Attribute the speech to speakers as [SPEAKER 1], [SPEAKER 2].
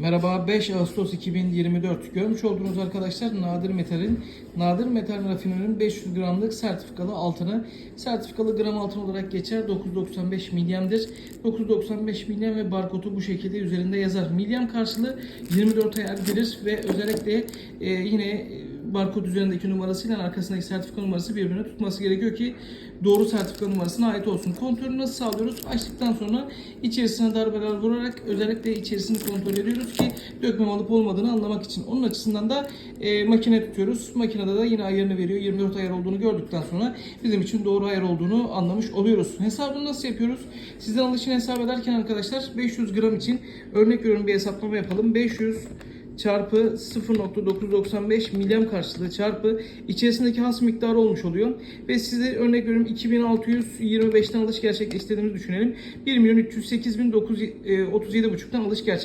[SPEAKER 1] Merhaba 5 Ağustos 2024 görmüş olduğunuz arkadaşlar Nadir Metal'in Nadir Metal rafinörün 500 gramlık sertifikalı altını. Sertifikalı gram altın olarak geçer 995 milyemdir 995 milyem ve barkodu bu şekilde üzerinde yazar. Milyem karşılığı 24 ayar gelir ve özellikle e, yine e, barkod üzerindeki numarasıyla arkasındaki sertifika numarası birbirine tutması gerekiyor ki doğru sertifika numarasına ait olsun. Kontrolü nasıl sağlıyoruz? Açtıktan sonra içerisine darbeler vurarak özellikle içerisini kontrol ediyoruz ki dökmem alıp olmadığını anlamak için. Onun açısından da e, makine tutuyoruz. Makinede de yine ayarını veriyor. 24 ayar olduğunu gördükten sonra bizim için doğru ayar olduğunu anlamış oluyoruz. Hesabını nasıl yapıyoruz? Sizden alışını hesap ederken arkadaşlar 500 gram için örnek veriyorum bir hesaplama yapalım. 500 çarpı 0.995 milyem karşılığı çarpı içerisindeki has miktarı olmuş oluyor. Ve size örnek veriyorum 2625'ten alış gerçekleştirdiğimizi düşünelim. 1 milyon 308 bin 37,5'tan alış gerçek